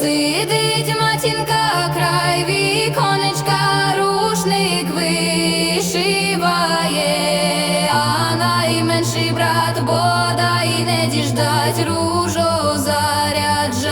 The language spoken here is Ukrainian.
Сидить матінка, край віконечка, рушник вишиває, а найменший брат бодай не діждать ружо заряджає.